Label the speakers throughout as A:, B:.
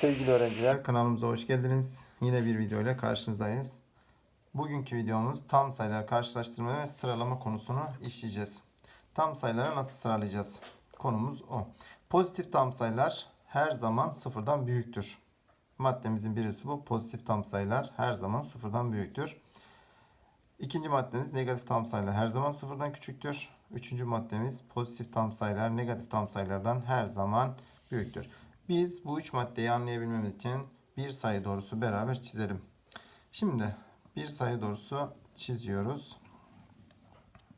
A: Sevgili öğrenciler kanalımıza hoş geldiniz. Yine bir video ile karşınızdayız. Bugünkü videomuz tam sayılar karşılaştırma ve sıralama konusunu işleyeceğiz. Tam sayıları nasıl sıralayacağız? Konumuz o. Pozitif tam sayılar her zaman sıfırdan büyüktür. Maddemizin birisi bu. Pozitif tam sayılar her zaman sıfırdan büyüktür. İkinci maddemiz negatif tam sayılar her zaman sıfırdan küçüktür. Üçüncü maddemiz pozitif tam sayılar negatif tam sayılardan her zaman büyüktür. Biz bu üç maddeyi anlayabilmemiz için bir sayı doğrusu beraber çizelim. Şimdi bir sayı doğrusu çiziyoruz.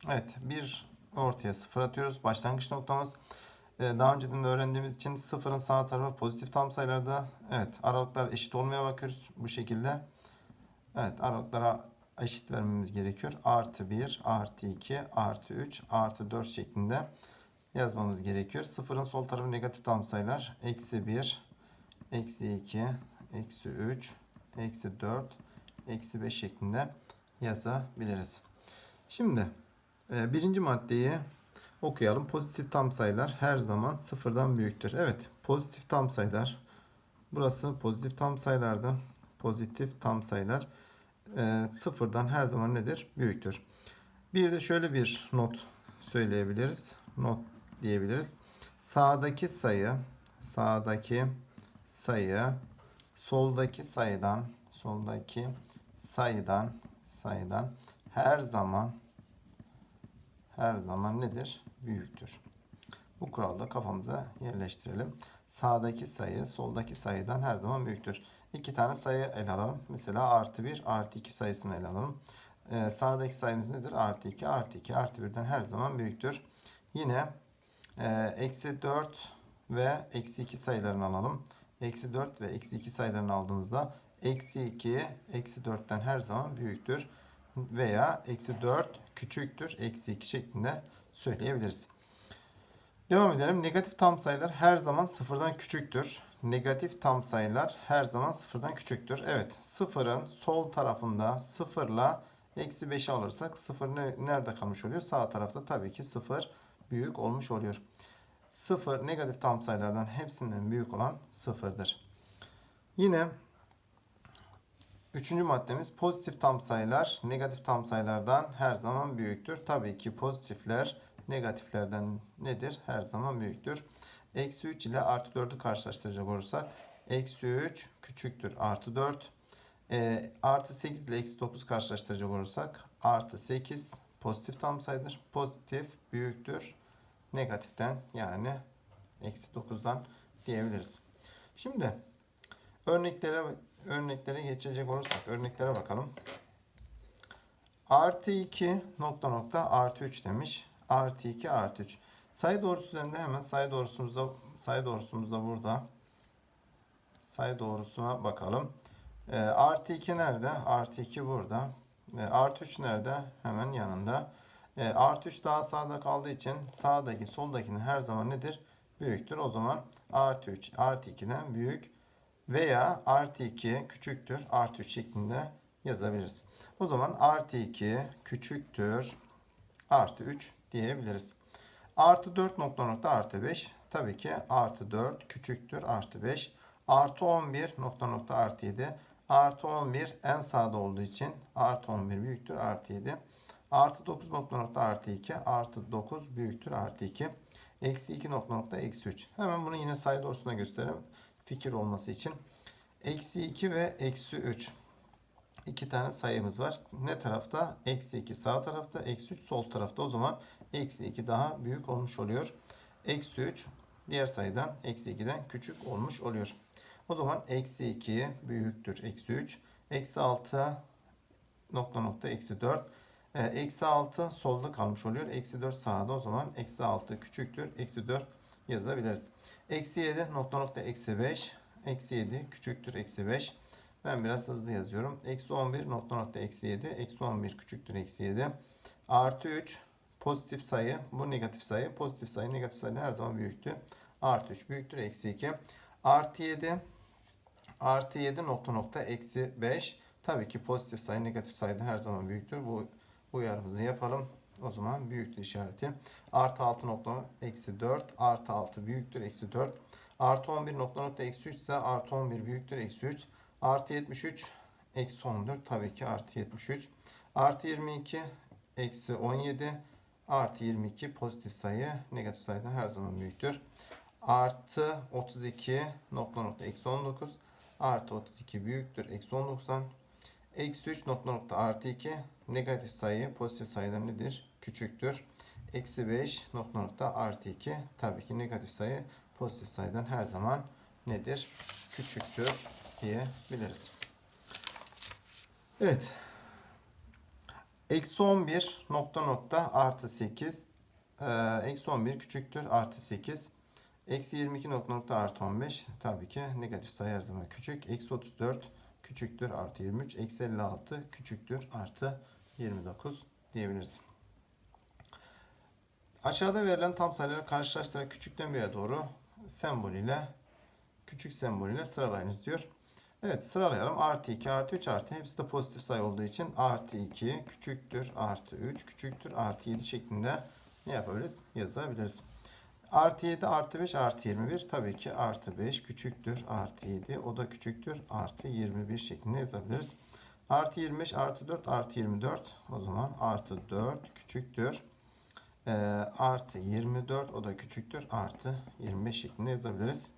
A: Evet bir ortaya sıfır atıyoruz. Başlangıç noktamız. Ee, Daha önceden de öğrendiğimiz için sıfırın sağ tarafı pozitif tam sayılarda. Evet aralıklar eşit olmaya bakıyoruz bu şekilde. Evet aralıklara eşit vermemiz gerekiyor. Artı 1, artı 2, artı 3, artı 4 şeklinde yazmamız gerekiyor. Sıfırın sol tarafı negatif tam sayılar. Eksi 1, eksi 2, eksi 3, eksi 4, eksi 5 şeklinde yazabiliriz. Şimdi e, birinci maddeyi okuyalım. Pozitif tam sayılar her zaman sıfırdan büyüktür. Evet pozitif tam sayılar. Burası pozitif tam sayılarda. Pozitif tam sayılar e, sıfırdan her zaman nedir? Büyüktür. Bir de şöyle bir not söyleyebiliriz. Not diyebiliriz. Sağdaki sayı, sağdaki sayı soldaki sayıdan, soldaki sayıdan, sayıdan her zaman her zaman nedir? Büyüktür. Bu kuralı da kafamıza yerleştirelim. Sağdaki sayı soldaki sayıdan her zaman büyüktür. İki tane sayı ele alalım. Mesela artı 1, artı 2 sayısını ele alalım. Ee, sağdaki sayımız nedir? Artı 2, artı 2, artı 1'den her zaman büyüktür. Yine eksi 4 ve eksi 2 sayılarını alalım. Eksi 4 ve eksi 2 sayılarını aldığımızda eksi 2, eksi 4'ten her zaman büyüktür. Veya eksi 4 küçüktür, eksi 2 şeklinde söyleyebiliriz. Devam edelim. Negatif tam sayılar her zaman sıfırdan küçüktür. Negatif tam sayılar her zaman sıfırdan küçüktür. Evet sıfırın sol tarafında sıfırla eksi 5'i alırsak sıfır ne- nerede kalmış oluyor? Sağ tarafta tabii ki sıfır büyük olmuş oluyor. Sıfır negatif tam sayılardan hepsinden büyük olan sıfırdır. Yine Üçüncü maddemiz pozitif tam sayılar negatif tam sayılardan her zaman büyüktür. Tabii ki pozitifler negatiflerden nedir? Her zaman büyüktür. Eksi 3 ile artı 4'ü karşılaştıracak olursak eksi 3 küçüktür artı 4. Ee, artı 8 ile eksi 9 karşılaştıracak olursak artı 8 pozitif tam sayıdır. Pozitif büyüktür negatiften yani eksi 9'dan diyebiliriz. Şimdi örneklere örneklere geçecek olursak örneklere bakalım. Artı 2 nokta nokta artı 3 demiş. Artı 2 artı 3. Sayı doğrusu üzerinde hemen sayı doğrusumuzda sayı doğrusumuzda burada. Sayı doğrusuna bakalım. Ee, artı 2 nerede? Artı 2 burada. Ee, artı 3 nerede? Hemen yanında. Ee, artı 3 daha sağda kaldığı için sağdaki soldakinin her zaman nedir? Büyüktür. O zaman artı 3 artı 2'den büyük veya artı 2 küçüktür artı 3 şeklinde yazabiliriz. O zaman artı 2 küçüktür artı 3 diyebiliriz. Artı 4 nokta nokta artı 5 tabii ki artı 4 küçüktür artı 5 artı 11 nokta nokta artı 7 artı 11 en sağda olduğu için artı 11 büyüktür artı 7 artı 9 nokta nokta artı 2 artı 9 büyüktür artı 2 eksi 2 nokta nokta eksi 3 hemen bunu yine sayı doğrusuna gösterelim fikir olması için. Eksi 2 ve eksi 3. İki tane sayımız var. Ne tarafta? Eksi 2 sağ tarafta, eksi 3 sol tarafta. O zaman eksi 2 daha büyük olmuş oluyor. Eksi 3 diğer sayıdan eksi 2'den küçük olmuş oluyor. O zaman eksi 2 büyüktür eksi 3. Eksi 6 nokta nokta eksi 4. Eksi 6 solda kalmış oluyor. Eksi 4 sağda. O zaman eksi 6 küçüktür. Eksi 4 yazabiliriz. Eksi 7 nokta nokta eksi 5. Eksi 7 küçüktür eksi 5. Ben biraz hızlı yazıyorum. Eksi 11 nokta nokta eksi 7. Eksi 11 küçüktür eksi 7. Artı 3 pozitif sayı. Bu negatif sayı. Pozitif sayı negatif sayıdan her zaman büyüktü. Artı 3 büyüktür eksi 2. Artı 7 artı 7 nokta nokta eksi 5. Tabii ki pozitif sayı negatif sayıdan her zaman büyüktür. Bu uyarımızı yapalım. O zaman büyüktür işareti. Artı 6 nokta eksi 4. Artı 6 büyüktür eksi 4. Artı 11 nokta nokta eksi 3 ise artı 11 büyüktür eksi 3. Artı 73 eksi 14 tabii ki artı 73. Artı 22 eksi 17 artı 22 pozitif sayı negatif sayıdan her zaman büyüktür. Artı 32 nokta nokta eksi 19 artı 32 büyüktür eksi 19'dan. Eksi 3 nokta nokta artı 2 negatif sayı pozitif sayıdan nedir? Küçüktür. Eksi 5 nokta nokta artı 2 tabii ki negatif sayı pozitif sayıdan her zaman nedir? Küçüktür diyebiliriz. Evet. Eksi 11 nokta nokta artı 8. Ee, eksi 11 küçüktür artı 8. Eksi 22 nokta nokta artı 15. Tabii ki negatif sayı her zaman küçük. Eksi 34 küçüktür artı 23. Eksi 56 küçüktür artı 29 diyebiliriz. Aşağıda verilen tam sayıları karşılaştırarak küçükten büyüğe doğru sembolüyle küçük sembolüyle sıralayınız diyor. Evet sıralayalım. Artı 2, artı 3, artı hepsi de pozitif sayı olduğu için artı 2 küçüktür, artı 3 küçüktür, artı 7 şeklinde ne yapabiliriz? Yazabiliriz. Artı 7, artı 5, artı 21. Tabii ki artı 5 küçüktür, artı 7 o da küçüktür, artı 21 şeklinde yazabiliriz. Artı 25, artı 4, artı 24. O zaman artı 4 küçüktür. Ee, artı 24 o da küçüktür, artı 25 şeklinde yazabiliriz.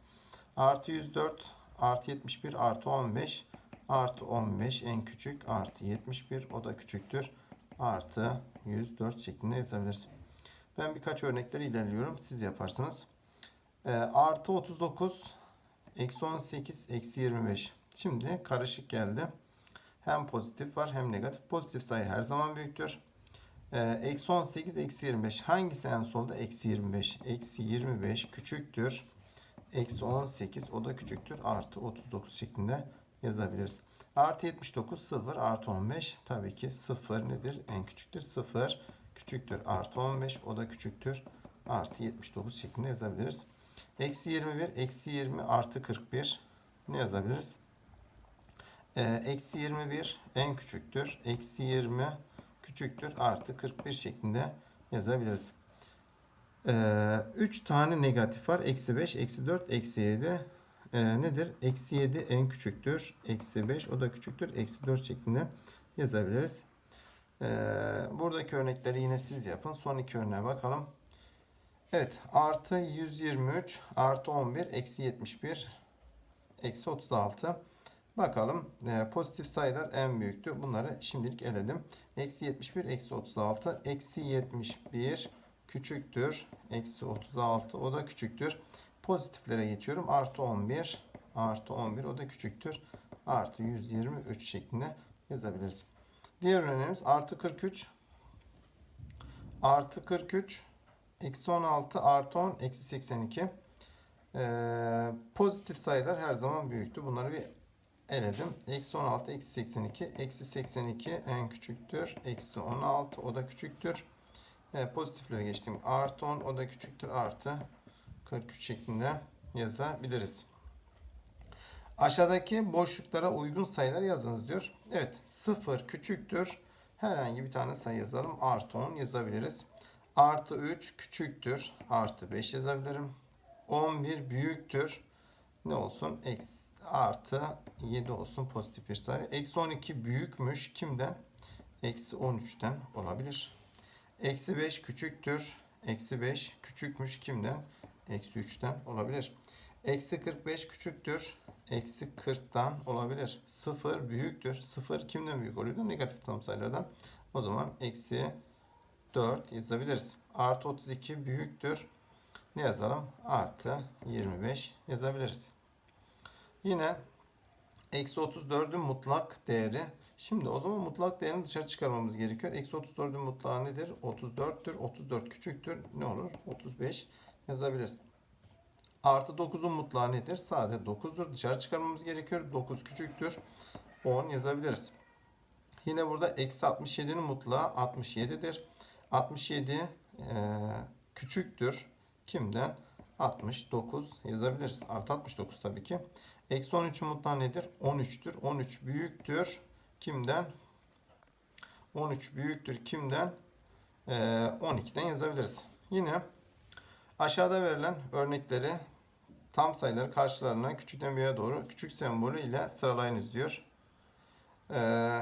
A: Artı 104, artı 71 artı 15 artı 15 en küçük artı 71 o da küçüktür artı 104 şeklinde yazabiliriz. Ben birkaç örnekleri ilerliyorum. Siz yaparsınız. E, artı 39 eksi 18 eksi 25. Şimdi karışık geldi. Hem pozitif var hem negatif. Pozitif sayı her zaman büyüktür. E, eksi 18 eksi 25. Hangisi en solda? Eksi 25. Eksi 25 küçüktür eksi 18 o da küçüktür artı 39 şeklinde yazabiliriz. Artı 79 0 artı 15 tabii ki 0 nedir? En küçüktür 0 küçüktür artı 15 o da küçüktür artı 79 şeklinde yazabiliriz. Eksi 21 eksi 20 artı 41 ne yazabiliriz? Ee, eksi 21 en küçüktür. Eksi 20 küçüktür artı 41 şeklinde yazabiliriz. 3 ee, tane negatif var. Eksi 5, eksi 4, eksi 7. Ee, nedir? Eksi 7 en küçüktür. Eksi 5 o da küçüktür. Eksi 4 şeklinde yazabiliriz. Ee, buradaki örnekleri yine siz yapın. Son iki örneğe bakalım. Evet. Artı 123 artı 11 eksi 71 eksi 36. Bakalım e, pozitif sayılar en büyüktü. Bunları şimdilik eledim. Eksi 71 eksi 36 eksi 71 küçüktür. Eksi 36 o da küçüktür. Pozitiflere geçiyorum. Artı 11 artı 11 o da küçüktür. Artı 123 şeklinde yazabiliriz. Diğer örneğimiz artı 43 artı 43 eksi 16 artı 10 eksi 82 ee, pozitif sayılar her zaman büyüktü. Bunları bir eledim. Eksi 16 eksi 82 eksi 82 en küçüktür. Eksi 16 o da küçüktür. Evet, pozitiflere geçtim. Artı 10 o da küçüktür. Artı 43 şeklinde yazabiliriz. Aşağıdaki boşluklara uygun sayılar yazınız diyor. Evet 0 küçüktür. Herhangi bir tane sayı yazalım. Artı 10 yazabiliriz. Artı 3 küçüktür. Artı 5 yazabilirim. 11 büyüktür. Ne olsun? Eksi, artı 7 olsun pozitif bir sayı. Eksi 12 büyükmüş. Kimden? Eksi 13'ten olabilir. Eksi 5 küçüktür. Eksi 5 küçükmüş kimden? Eksi 3'ten olabilir. Eksi 45 küçüktür. Eksi 40'tan olabilir. 0 büyüktür. 0 kimden büyük oluyordu? Negatif tam sayılardan. O zaman eksi 4 yazabiliriz. Artı 32 büyüktür. Ne yazalım? Artı 25 yazabiliriz. Yine eksi 34'ün mutlak değeri Şimdi o zaman mutlak değerini dışarı çıkarmamız gerekiyor. Eksi 34'ün mutlağı nedir? 34'tür. 34 küçüktür. Ne olur? 35 yazabiliriz. Artı 9'un mutlağı nedir? Sade 9'dur. Dışarı çıkarmamız gerekiyor. 9 küçüktür. 10 yazabiliriz. Yine burada eksi 67'nin mutlağı 67'dir. 67 e, küçüktür. Kimden? 69 yazabiliriz. Artı 69 tabii ki. Eksi 13'ün mutlağı nedir? 13'tür. 13 büyüktür. Kimden? 13 büyüktür kimden? Ee, 12'den yazabiliriz. Yine aşağıda verilen örnekleri tam sayıları karşılarına küçükten büyüğe doğru küçük sembolü ile sıralayınız diyor. Ee,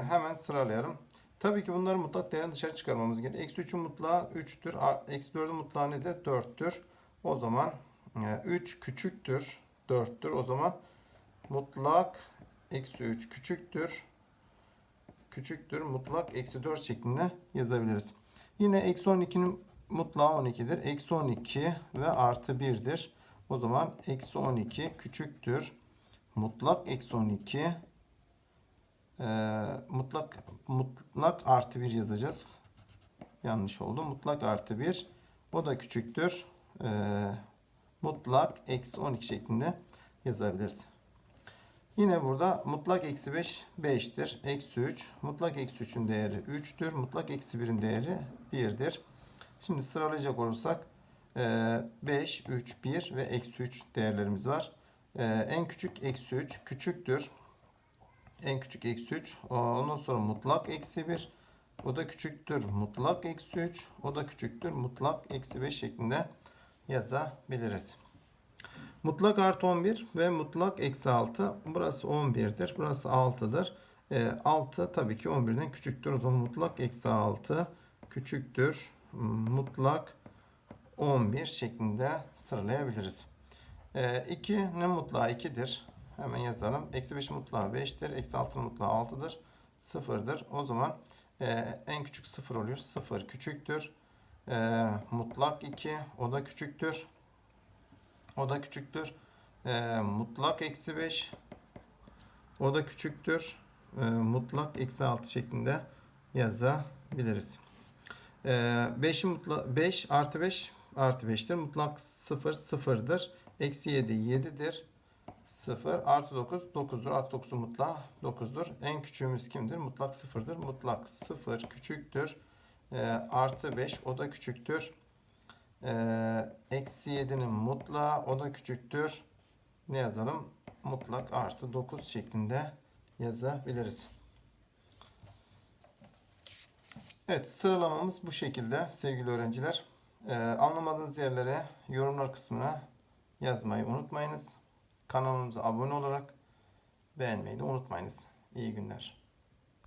A: hemen sıralayalım. Tabii ki bunları mutlak değerini dışarı çıkarmamız gerekiyor. Eksi 3'ün mutlağı 3'tür. A- Eksi 4'ün mutlağı nedir? 4'tür. O zaman e, 3 küçüktür. 4'tür. O zaman mutlak eksi 3 küçüktür. Küçüktür. Mutlak eksi 4 şeklinde yazabiliriz. Yine eksi 12'nin mutlağı 12'dir. Eksi 12 ve artı 1'dir. O zaman eksi 12 küçüktür. Mutlak eksi 12 ee, mutlak mutlak artı 1 yazacağız. Yanlış oldu. Mutlak artı 1 o da küçüktür. Ee, mutlak eksi 12 şeklinde yazabiliriz. Yine burada mutlak eksi 5 5'tir. Eksi 3. Mutlak eksi 3'ün değeri 3'tür. Mutlak eksi 1'in değeri 1'dir. Şimdi sıralayacak olursak 5, 3, 1 ve eksi 3 değerlerimiz var. Ee, en küçük eksi 3 küçüktür. En küçük eksi 3. Ondan sonra mutlak eksi 1. O da küçüktür. Mutlak eksi 3. O da küçüktür. Mutlak eksi 5 şeklinde yazabiliriz. Mutlak artı 11 ve mutlak eksi 6. Burası 11'dir. Burası 6'dır. E, 6 tabii ki 11'den küçüktür. O zaman mutlak eksi 6 küçüktür. Mutlak 11 şeklinde sıralayabiliriz. E, 2'nin mutlağı 2'dir. Hemen yazalım. Eksi 5 mutlağı 5'tir. Eksi 6'nın mutlağı 6'dır. 0'dır. O zaman e, en küçük 0 oluyor. 0 küçüktür. E, mutlak 2. O da küçüktür. O da küçüktür. E, mutlak eksi 5. O da küçüktür. Mutlak eksi 6 şeklinde yazabiliriz. E, 5'in mutla 5 artı 5 artı 5'tir. Mutlak 0 sıfırdır. Eksi 7 7'dir. 0 artı 9 9'dur. Artı 9'un mutlağı 9'dur. En küçüğümüz kimdir? Mutlak 0'dır. Mutlak 0 küçüktür. E, artı 5 o da küçüktür. E, eksi 7'nin mutlağı o da küçüktür. Ne yazalım? Mutlak artı 9 şeklinde yazabiliriz. Evet sıralamamız bu şekilde sevgili öğrenciler. E, anlamadığınız yerlere yorumlar kısmına yazmayı unutmayınız. Kanalımıza abone olarak beğenmeyi de unutmayınız. İyi günler.